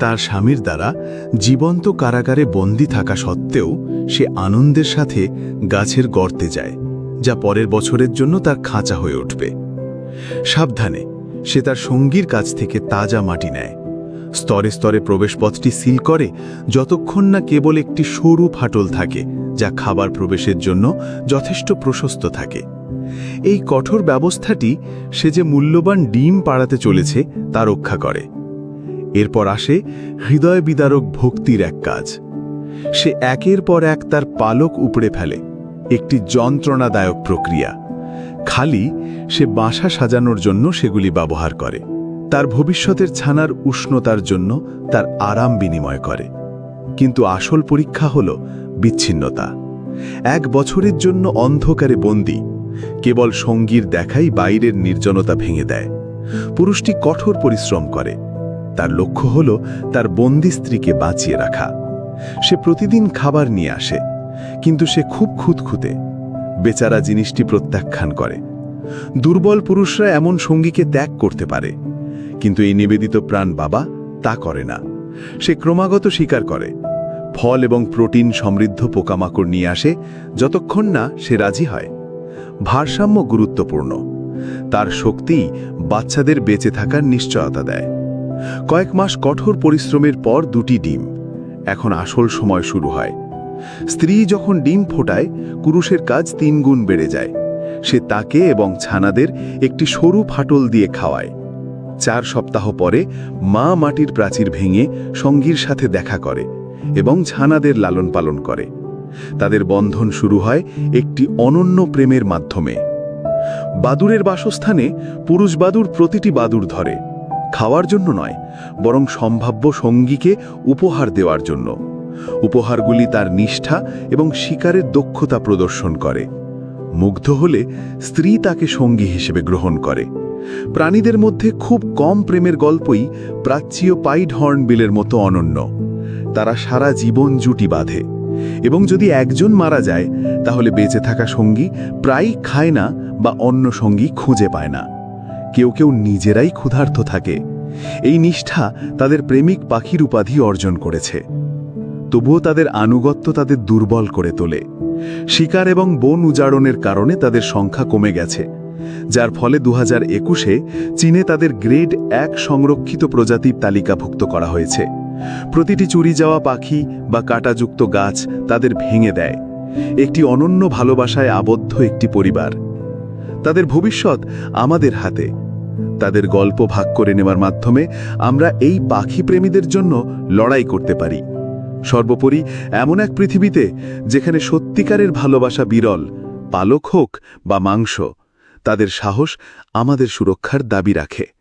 তার স্বামীর দ্বারা জীবন্ত কারাগারে বন্দি থাকা সত্ত্বেও সে আনন্দের সাথে গাছের গর্তে যায়, যা পরের বছরের জন্য তার খাঁচা হয়ে উঠবে। সাবধানে, সে তার সঙ্গীর কাছ থেকে তাজা মাটি নেয়। স্তরে স্তরে প্রবেশপথটি সিল করে, যতক্ষণ না কেবল একটি সরু ফাটল থাকে, যা খাবার প্রবেশের জন্য যথেষ্ট প্রশস্ত থাকে। এই কঠোর ব্যবস্থাটি সে যে মূল্যবান ডিম পাড়াতে চলেছে, তা রক্ষা করে। এরপর আসে হৃদয় বিদারক ভক্তির এক কাজ। সে একের পর এক তার পালক উপড়ে ফেলে, একটি যন্ত্রণাদায়ক প্রক্রিয়া। খালি সে বাসা সাজানোর জন্য সেগুলি ব্যবহার করে, তার ভবিষ্যতের ছানার উষ্ণতার জন্য তার আরাম বিনিময় করে। কিন্তু আসল পরীক্ষা হল বিচ্ছিন্নতা। এক বছরের জন্য অন্ধকারে বন্দি, কেবল সঙ্গীর দেখাই বাইরের নির্জনতা ভেঙে দেয়। পুরুষটি কঠোর পরিশ্রম করে তার লক্ষ্য হল তার বন্দি স্ত্রীকে বাঁচিয়ে রাখা। সে প্রতিদিন খাবার নিয়ে আসে, কিন্তু সে খুব খুঁতখুঁতে। বেচারা জিনিসটি প্রত্যাখ্যান করে। দুর্বল পুরুষরা এমন সঙ্গীকে ত্যাগ করতে পারে, কিন্তু এই নিবেদিত প্রাণ বাবা তা করে না। সে ক্রমাগত স্বীকার করে। ফল এবং প্রোটিন সমৃদ্ধ পোকামাকড় নিয়ে আসে, যতক্ষণ না সে রাজি হয়। ভারসাম্য গুরুত্বপূর্ণ। তার শক্তি বাচ্চাদের বেঁচে থাকার নিশ্চয়তা দেয়। কয়েক মাস কঠোর পরিশ্রমের পর দুটি ডিম। এখন আসল সময় শুরু হয়। স্ত্রী যখন ডিম ফোটায় কুরুষের কাজ তিন গুণ বেড়ে যায়। সে তাকে এবং ছানাদের একটি সরু ফাটল দিয়ে খাওয়ায়। চার সপ্তাহ পরে মা মাটির প্রাচীর ভেঙে সঙ্গীর সাথে দেখা করে এবং ছানাদের লালন পালন করে। তাদের বন্ধন শুরু হয় একটি অনন্য প্রেমের মাধ্যমে। বাদুরের বাসস্থানে পুরুষ বাদুর প্রতিটি বাদুর ধরে। খাওয়ার জন্য নয়, বরং সম্ভাব্য সঙ্গীকে উপহার দেওয়ার জন্য। উপহারগুলি তার নিষ্ঠা এবং শিকারের দক্ষতা প্রদর্শন করে। মুগ্ধ হলে স্ত্রী তাকে সঙ্গী হিসেবে গ্রহণ করে। প্রাণীদের মধ্যে খুব কম প্রেমের গল্পই প্রাচ্যীয় পাইড হর্নবিলের মতো অনন্য। তারা সারা জীবন জুটি বাঁধে। এবং যদি একজন মারা যায়, তাহলে বেঁচে থাকা সঙ্গী প্রায়ই খায় না বা অন্য সঙ্গী খুঁজে পায় না। কেউ কেউ নিজেরাই ক্ষুধার্ত থাকে। এই নিষ্ঠা তাদের প্রেমিক পাখির উপাধি অর্জন করেছে। তবুও তাদের আনুগত্য তাদের দুর্বল করে তোলে। শিকার এবং বন উজাড়নের কারণে তাদের সংখ্যা কমে গেছে। যার ফলে দু হাজার একুশে চীনে তাদের গ্রেড এক সংরক্ষিত প্রজাতির তালিকাভুক্ত করা হয়েছে। প্রতিটি চুরি যাওয়া পাখি বা কাটাযুক্ত গাছ তাদের ভেঙে দেয়। একটি অনন্য ভালোবাসায় আবদ্ধ একটি পরিবার। তাদের ভবিষ্যৎ আমাদের হাতে। তাদের গল্প ভাগ করে নেওয়ার মাধ্যমে আমরা এই পাখি প্রেমীদের জন্য লড়াই করতে পারি। সর্বোপরি এমন এক পৃথিবীতে যেখানে সত্যিকারের ভালোবাসা বিরল, পালক হোক বা মাংস, তাদের সাহস আমাদের সুরক্ষার দাবি রাখে।